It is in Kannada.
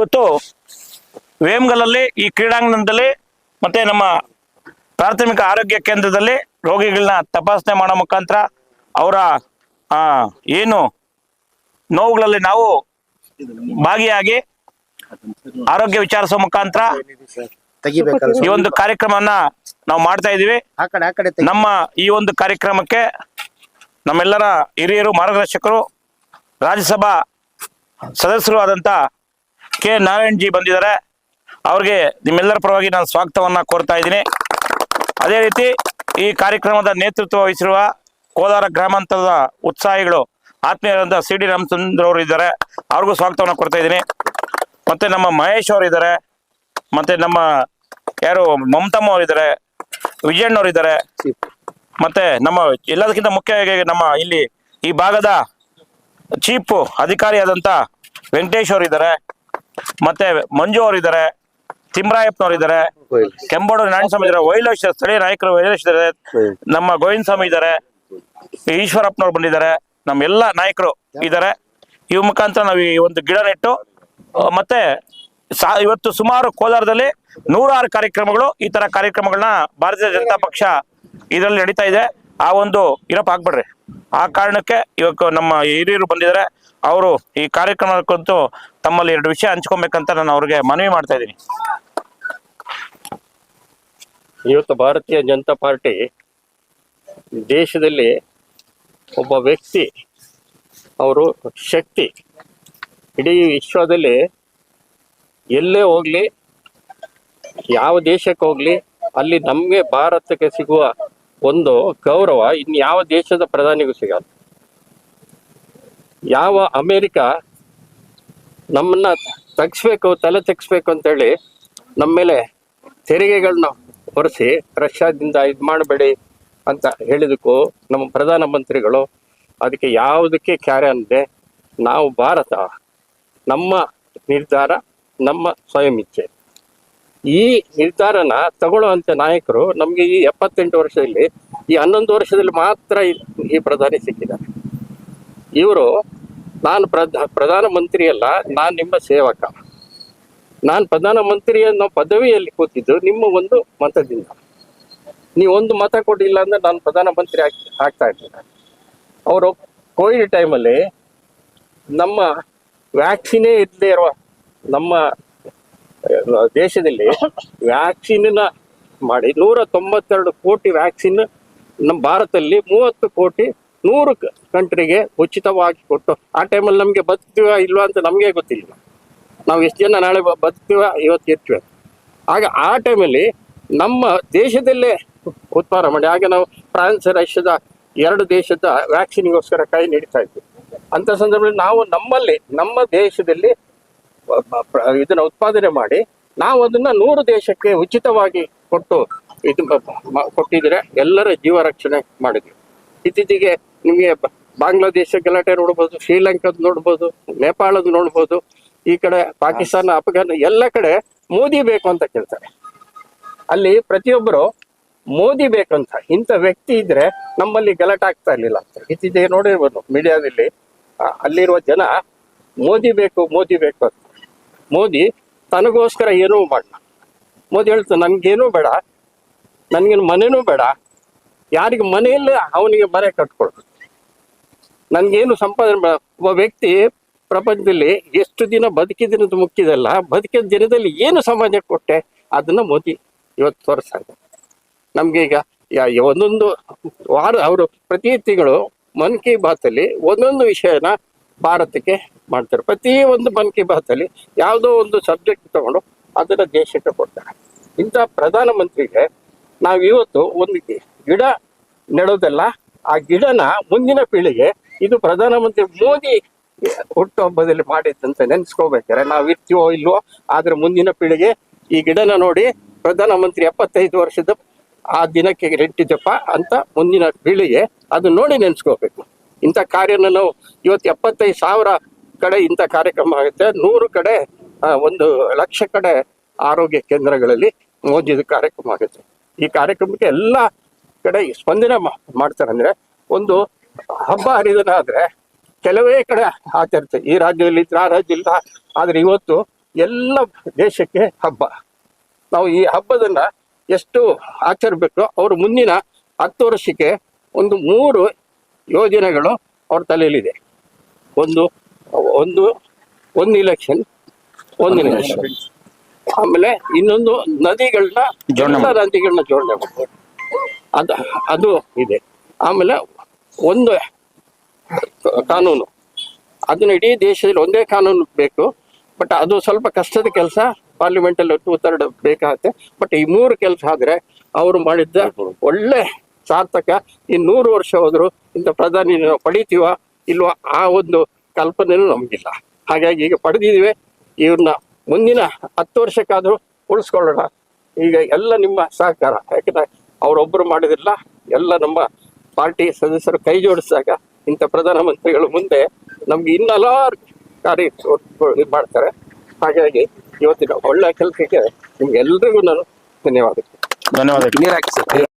ಇವತ್ತು ವೇಮ್ಗಲಲ್ಲಿ ಈ ಕ್ರೀಡಾಂಗಣದಲ್ಲಿ ಮತ್ತೆ ನಮ್ಮ ಪ್ರಾಥಮಿಕ ಆರೋಗ್ಯ ಕೇಂದ್ರದಲ್ಲಿ ರೋಗಿಗಳನ್ನ ತಪಾಸಣೆ ಮಾಡೋ ಮುಖಾಂತರ ಅವರ ಆ, ಏನು ನೋವುಗಳಲ್ಲಿ ನಾವು ಭಾಗಿಯಾಗಿ ಆರೋಗ್ಯ ವಿಚಾರಿಸೋ ಮುಖಾಂತರ ಈ ಒಂದು ಕಾರ್ಯಕ್ರಮವನ್ನ ನಾವು ಮಾಡ್ತಾ ಇದೀವಿ ನಮ್ಮ ಈ ಒಂದು ಕಾರ್ಯಕ್ರಮಕ್ಕೆ ನಮ್ಮೆಲ್ಲರ ಹಿರಿಯರು ಮಾರ್ಗದರ್ಶಕರು ರಾಜ್ಯಸಭಾ ಸದಸ್ಯರು ಆದಂತ ಕೆ ನಾರಾಯಣ್ ಜಿ ಬಂದಿದ್ದಾರೆ. ಅವ್ರಿಗೆ ನಿಮ್ಮೆಲ್ಲರ ಪರವಾಗಿ ನಾನು ಸ್ವಾಗತವನ್ನ ಕೋರ್ತಾ ಇದ್ದೀನಿ. ಅದೇ ರೀತಿ ಈ ಕಾರ್ಯಕ್ರಮದ ನೇತೃತ್ವ ವಹಿಸಿರುವ ಕೋಲಾರ ಗ್ರಾಮಾಂತರದ ಉತ್ಸಾಹಿಗಳು ಆತ್ಮೀಯರಾದ ಸಿ ಡಿ ರಾಮಚಂದ್ರ ಅವರು ಇದ್ದಾರೆ. ಅವ್ರಿಗೂ ಸ್ವಾಗತವನ್ನು ಕೊಡ್ತಾ ಇದ್ದೀನಿ. ಮತ್ತೆ ನಮ್ಮ ಮಹೇಶ್ ಅವರು ಇದ್ದಾರೆ. ಮತ್ತೆ ನಮ್ಮ ಯಾರು ಮಮತಮ್ಮ ಅವರು ಇದ್ದಾರೆ. ವಿಜಯಣ್ಣ ಅವರು ಇದ್ದಾರೆ. ಮತ್ತೆ ನಮ್ಮ ಎಲ್ಲದಕ್ಕಿಂತ ಮುಖ್ಯವಾಗಿ ನಮ್ಮ ಇಲ್ಲಿ ಈ ಭಾಗದ ಚೀಫ್ ಅಧಿಕಾರಿಯಾದಂಥ ವೆಂಕಟೇಶ್ ಅವರು ಇದ್ದಾರೆ. ಮತ್ತೆ ಮಂಜು ಅವರು ಇದ್ದಾರೆ ತಿಮ್ರಾಯಪ್ಪನವರು ಇದ್ದಾರೆ ಕೆಂಬೋಡು ನಾರಾಯಣಸ್ವಾಮಿ ಇದಾರೆ ವೈಲೇಶ್ ಸ್ಥಳೀಯ ನಾಯಕರು ವೈಲೇಶ್ ಇದ್ದಾರೆ ನಮ್ಮ ಗೋವಿಂದ ಸ್ವಾಮಿ ಇದ್ದಾರೆ ಈಶ್ವರಪ್ಪನವ್ರು ಬಂದಿದ್ದಾರೆ, ನಮ್ಮ ಎಲ್ಲ ನಾಯಕರು ಇದ್ದಾರೆ ಈ ಮುಖಾಂತರ ನಾವು ಈ ಒಂದು ಗಿಡ ನೆಟ್ಟು ಮತ್ತೆ ಇವತ್ತು ಸುಮಾರು ಕೋಲಾರದಲ್ಲಿ ನೂರಾರು ಕಾರ್ಯಕ್ರಮಗಳು ಈ ತರ ಕಾರ್ಯಕ್ರಮಗಳನ್ನ ಭಾರತೀಯ ಜನತಾ ಪಕ್ಷ ಇದರಲ್ಲಿ ನಡೀತಾ ಇದೆ. ಆ ಒಂದು ಇರಪ್ಪ ಹಾಕ್ಬಿಡ್ರಿ ಆ ಕಾರಣಕ್ಕೆ ಇವಾಗ ನಮ್ಮ ಹಿರಿಯರು ಬಂದಿದ್ದಾರೆ. ಅವರು ಈ ಕಾರ್ಯಕ್ರಮಕ್ಕಂತೂ ತಮ್ಮಲ್ಲಿ ಎರಡು ವಿಷಯ ಹಂಚ್ಕೊಬೇಕಂತ ನಾನು ಅವ್ರಿಗೆ ಮನವಿ ಮಾಡ್ತಾ ಇದ್ದೀನಿ. ಇವತ್ತು ಭಾರತೀಯ ಜನತಾ ಪಾರ್ಟಿ ದೇಶದಲ್ಲಿ ಒಬ್ಬ ವ್ಯಕ್ತಿ, ಅವರು ಶಕ್ತಿ. ಇಡೀ ವಿಶ್ವದಲ್ಲಿ ಎಲ್ಲೇ ಹೋಗ್ಲಿ, ಯಾವ ದೇಶಕ್ಕೆ ಹೋಗ್ಲಿ, ಅಲ್ಲಿ ನಮಗೆ ಭಾರತಕ್ಕೆ ಸಿಗುವ ಒಂದು ಗೌರವ ಇನ್ಯಾವ ಯಾವ ದೇಶದ ಪ್ರಧಾನಿಗೂ ಸಿಗಲ್ಲ. ಯಾವ ಅಮೇರಿಕ ನಮ್ಮನ್ನ ತಗ್ಸ್ಬೇಕು, ತಲೆ ತೆಗ್ಸ್ಬೇಕು ಅಂತೇಳಿ ನಮ್ಮ ಮೇಲೆ ತೆರಿಗೆಗಳನ್ನ ಹೊರಿಸಿ ರಷ್ಯಾದಿಂದ ಇದು ಮಾಡಬೇಡಿ ಅಂತ ಹೇಳಿದಕ್ಕೂ ನಮ್ಮ ಪ್ರಧಾನಮಂತ್ರಿಗಳು ಅದಕ್ಕೆ ಯಾವುದಕ್ಕೆ ಕ್ಯಾರೆ ಅಂದರೆ ನಾವು ಭಾರತ ನಮ್ಮ ನಿರ್ಧಾರ, ನಮ್ಮ ಸ್ವಯಂ ಇಚ್ಛೆ. ಈ ನಿರ್ಧಾರನ ತಗೊಳ್ಳುವಂಥ ನಾಯಕರು ನಮಗೆ ಈ ಎಪ್ಪತ್ತೆಂಟು ವರ್ಷದಲ್ಲಿ, ಈ ಹನ್ನೊಂದು ವರ್ಷದಲ್ಲಿ ಮಾತ್ರ ಈ- ಈ ಪ್ರಧಾನಿ ಸಿಕ್ಕಿದ್ದಾರೆ. ಇವರು ನಾನು ಪ್ರಧಾನ ಪ್ರಧಾನಮಂತ್ರಿ ಅಲ್ಲ ನಾನು ನಿಮ್ಮ ಸೇವಕ. ನಾನು ಪ್ರಧಾನಮಂತ್ರಿ ಅನ್ನೋ ಪದವಿಯಲ್ಲಿ ಕೂತಿದ್ದು ನಿಮ್ಮ ಒಂದು ಮತದಿಂದ. ನೀವು ಒಂದು ಮತ ಕೊಟ್ಟಿಲ್ಲ ಅಂದ್ರೆ ನಾನು ಪ್ರಧಾನಮಂತ್ರಿ ಆಗಿ, ಆಗ್ತಾ ಇರ್ಲಿಲ್ಲ. ಅವರು ಕೋವಿಡ್ ಟೈಮಲ್ಲಿ ನಮ್ಮ ವ್ಯಾಕ್ಸಿನೇ ಇಲ್ಲದೆ ಇರುವ ನಮ್ಮ ದೇಶದಲ್ಲಿ ವ್ಯಾಕ್ಸಿನ್ನ ಮಾಡಿ ನೂರ ತೊಂಬತ್ತೆರಡು ಕೋಟಿ ವ್ಯಾಕ್ಸಿನ್ ನಮ್ಮ ಭಾರತದಲ್ಲಿ ಮೂವತ್ತು ಕೋಟಿ ನೂರು ಕಂಟ್ರಿಗೆ ಉಚಿತವಾಗಿ ಕೊಟ್ಟು ಆ ಟೈಮಲ್ಲಿ ನಮಗೆ ಬದುಕ್ತೀವ ಇಲ್ವಾ ಅಂತ ನಮಗೆ ಗೊತ್ತಿಲ್ಲ. ನಾವು ಎಷ್ಟು ಜನ ನಾಳೆ ಬದುಕ್ತೀವ ಇವತ್ತು ಇರ್ತೀವಿ. ಆಗ ಆ ಟೈಮಲ್ಲಿ ನಮ್ಮ ದೇಶದಲ್ಲೇ ಉತ್ಪಾದನೆ ಮಾಡಿ, ಹಾಗೆ ನಾವು ಫ್ರಾನ್ಸ್, ರಷ್ಯಾದ ಎರಡು ದೇಶದ ವ್ಯಾಕ್ಸಿನ್ಗೋಸ್ಕರ ಕೈ ನೀಡ್ತಾ ಇದ್ವಿ. ಅಂತ ಸಂದರ್ಭದಲ್ಲಿ ನಾವು ನಮ್ಮಲ್ಲಿ, ನಮ್ಮ ದೇಶದಲ್ಲಿ ಇದನ್ನ ಉತ್ಪಾದನೆ ಮಾಡಿ ನಾವು ಅದನ್ನ ನೂರು ದೇಶಕ್ಕೆ ಉಚಿತವಾಗಿ ಕೊಟ್ಟು ಇದು ಕೊಟ್ಟಿದ್ರೆ ಎಲ್ಲರ ಜೀವ ರಕ್ಷಣೆ ಮಾಡಿದ್ವಿ. ಇತ್ತೀಚೆಗೆ ನಿಮಗೆ ಬಾಂಗ್ಲಾದೇಶ ಗಲಾಟೆ ನೋಡ್ಬೋದು, ಶ್ರೀಲಂಕಾದ ನೋಡ್ಬೋದು, ನೇಪಾಳದ ನೋಡ್ಬೋದು, ಈ ಕಡೆ ಪಾಕಿಸ್ತಾನ, ಅಫ್ಘಾನ ಎಲ್ಲ ಕಡೆ ಮೋದಿ ಬೇಕು ಅಂತ ಕೇಳ್ತಾರೆ. ಅಲ್ಲಿ ಪ್ರತಿಯೊಬ್ಬರು ಮೋದಿ ಬೇಕಂತ ಇಂಥ ವ್ಯಕ್ತಿ ಇದ್ರೆ ನಮ್ಮಲ್ಲಿ ಗಲಾಟೆ ಆಗ್ತಾ ಇರ್ಲಿಲ್ಲ ಅಂತ. ನೋಡಿರ್ಬೋದು ಮೀಡಿಯಾದಲ್ಲಿ ಅಲ್ಲಿರುವ ಜನ ಮೋದಿ ಬೇಕು ಮೋದಿ ಬೇಕು ಅಂತ. ಮೋದಿ ತನಗೋಸ್ಕರ ಏನೂ ಮಾಡಲ್ಲ ಮೋದಿ ಹೇಳ್ತಾನೆ ನನ್ಗೇನೂ ಬೇಡ, ನನ್ಗೇನು ಮನೆನೂ ಬೇಡ, ಯಾರಿಗೆ ಮನೆಯಲ್ಲೇ ಅವನಿಗೆ ಮನೆ ಕಟ್ಕೊಡ್ಬೇಕು ನನ್ಗೇನು ಸಂಪಾದನೆ. ಒಬ್ಬ ವ್ಯಕ್ತಿ ಪ್ರಪಂಚದಲ್ಲಿ ಎಷ್ಟು ದಿನ ಬದುಕಿದಿನದು ಮುಖ್ಯದಲ್ಲ ಬದುಕಿದ ದಿನದಲ್ಲಿ ಏನು ಸಮಾಜಕ್ಕೆ ಕೊಟ್ಟೆ, ಅದನ್ನ ಮೋದಿ ಇವತ್ತು ತೋರಿಸ್ತಾ ನಮಗೆ ಈಗ ಒಂದೊಂದು ವಾರ, ಅವರು ಪ್ರತಿ ತಿಂಗಳು ಮನ್ ಕಿ ಬಾತಲ್ಲಿ ಒಂದೊಂದು ವಿಷಯನ ಭಾರತಕ್ಕೆ ಮಾಡ್ತಾರೆ ಪ್ರತಿ ಒಂದು ಮನ್ ಕಿ ಬಾತಲ್ಲಿ ಯಾವುದೋ ಒಂದು ಸಬ್ಜೆಕ್ಟ್ ತಗೊಂಡು ಅದನ್ನ ದೇಶಕ್ಕೆ ಕೊಡ್ತಾರೆ ಇಂಥ ಪ್ರಧಾನಮಂತ್ರಿಗೆ ನಾವು ಇವತ್ತು ಒಂದು ಗಿಡ ನೆಡೋದಲ್ಲ, ಆ ಗಿಡನ ಮುಂದಿನ ಪೀಳಿಗೆ ಇದು ಪ್ರಧಾನಮಂತ್ರಿ ಮೋದಿ ಹುಟ್ಟುಹಬ್ಬದಲ್ಲಿ ಮಾಡಿದ್ದಂತ ನೆನ್ಸ್ಕೋಬೇಕಾರೆ. ನಾವು ಇರ್ತೀವೋ ಇಲ್ವೋ, ಆದ್ರೆ ಮುಂದಿನ ಪೀಳಿಗೆ ಈ ಗಿಡನ ನೋಡಿ ಪ್ರಧಾನಮಂತ್ರಿ ಎಪ್ಪತ್ತೈದು ವರ್ಷದ ಆ ದಿನಕ್ಕೆ ಇಟ್ಟಿದ್ದಪ್ಪ ಅಂತ ಮುಂದಿನ ಪೀಳಿಗೆ ಅದು ನೋಡಿ ನೆನ್ಸ್ಕೋಬೇಕು. ಇಂಥ ಕಾರ್ಯನ ನಾವು ಇವತ್ತು ಎಪ್ಪತ್ತೈದು ಸಾವಿರ ಕಡೆ ಇಂಥ ಕಾರ್ಯಕ್ರಮ ಆಗುತ್ತೆ. ನೂರು ಕಡೆ ಒಂದು ಲಕ್ಷ ಕಡೆ ಆರೋಗ್ಯ ಕೇಂದ್ರಗಳಲ್ಲಿ ಮೋದಿದ ಕಾರ್ಯಕ್ರಮ ಆಗುತ್ತೆ. ಈ ಕಾರ್ಯಕ್ರಮಕ್ಕೆ ಎಲ್ಲ ಕಡೆ ಸ್ಪಂದನೆ ಮಾಡ್ತಾರೆ ಅಂದ್ರೆ ಒಂದು ಹಬ್ಬ ಹರಿದನಾದ್ರೆ ಕೆಲವೇ ಕಡೆ ಆಚರಿಸ ಈ ರಾಜ್ಯದಲ್ಲಿ ಇದ್ರೆ ಆ ರಾಜ್ಯ ಇಲ್ಲ ಆದ್ರೆ ಇವತ್ತು ಎಲ್ಲ ದೇಶಕ್ಕೆ ಹಬ್ಬ. ನಾವು ಈ ಹಬ್ಬದನ್ನ ಎಷ್ಟು ಆಚರಿಸಬೇಕು ಅವ್ರ ಮುಂದಿನ ಹತ್ತು ವರ್ಷಕ್ಕೆ ಒಂದು ಮೂರು ಯೋಜನೆಗಳು ಅವ್ರ ತಲೆಯಲ್ಲಿದೆ. ಒಂದು ಒಂದು ಒಂದು ಇಲೆಕ್ಷನ್ ಒಂದು ಇಲೆಕ್ಷನ್ ಆಮೇಲೆ ಇನ್ನೊಂದು ನದಿಗಳನ್ನ ಜೋಡಣೆ ನದಿಗಳನ್ನ ಜೋಡಣೆ ಮಾಡ್ಬೋದು ಅದು ಅದು ಇದೆ. ಆಮೇಲೆ ಒಂದು ಕಾನೂನು. ಅದನ್ನು ಇಡೀ ದೇಶದಲ್ಲಿ ಒಂದೇ ಕಾನೂನು ಬೇಕು. ಬಟ್ ಅದು ಸ್ವಲ್ಪ ಕಷ್ಟದ ಕೆಲಸ ಪಾರ್ಲಿಮೆಂಟಲ್ಲಿ ಟೂ ಬೇಕಾಗುತ್ತೆ. ಬಟ್ ಈ ಮೂರು ಕೆಲಸ ಆದ್ರೆ ಅವರು ಮಾಡಿದ್ದ ಒಳ್ಳೆ ಸಾರ್ಥಕ. ಈ ನೂರು ವರ್ಷ ಹೋದ್ರು ಇಂಥ ಪ್ರಧಾನಿ ನಾವು ಪಡಿತೀವ ಇಲ್ವಾ ಆ ಒಂದು ಕಲ್ಪನೆಯೂ ನಮಗಿಲ್ಲ. ಹಾಗಾಗಿ ಈಗ ಪಡೆದಿದ್ದೀವಿ. ಇವ್ರನ್ನ ಮುಂದಿನ ಹತ್ತು ವರ್ಷಕ್ಕಾದರೂ ಉಳಿಸ್ಕೊಳ್ಳೋಣ. ಈಗ ಎಲ್ಲ ನಿಮ್ಮ ಸಹಕಾರ. ಯಾಕಂದ್ರೆ ಅವರೊಬ್ಬರು ಮಾಡಿದಿಲ್ಲ ಎಲ್ಲ ನಮ್ಮ ಪಾರ್ಟಿ ಸದಸ್ಯರು ಕೈ ಜೋಡಿಸಿದಾಗ ಇಂಥ ಪ್ರಧಾನಮಂತ್ರಿಗಳು ಮುಂದೆ ನಮ್ಗೆ ಇನ್ನು ಹಲವಾರು ಕಾರ್ಯ ಇದು ಮಾಡ್ತಾರೆ. ಹಾಗಾಗಿ ಇವತ್ತಿನ ಒಳ್ಳೆ ಕೆಲಸಕ್ಕೆ ನಿಮ್ಗೆ ಎಲ್ರಿಗೂ ನಾನು ಧನ್ಯವಾದ ಧನ್ಯವಾದ ನೀರ್ ಹಾಕಿ ಸರ್.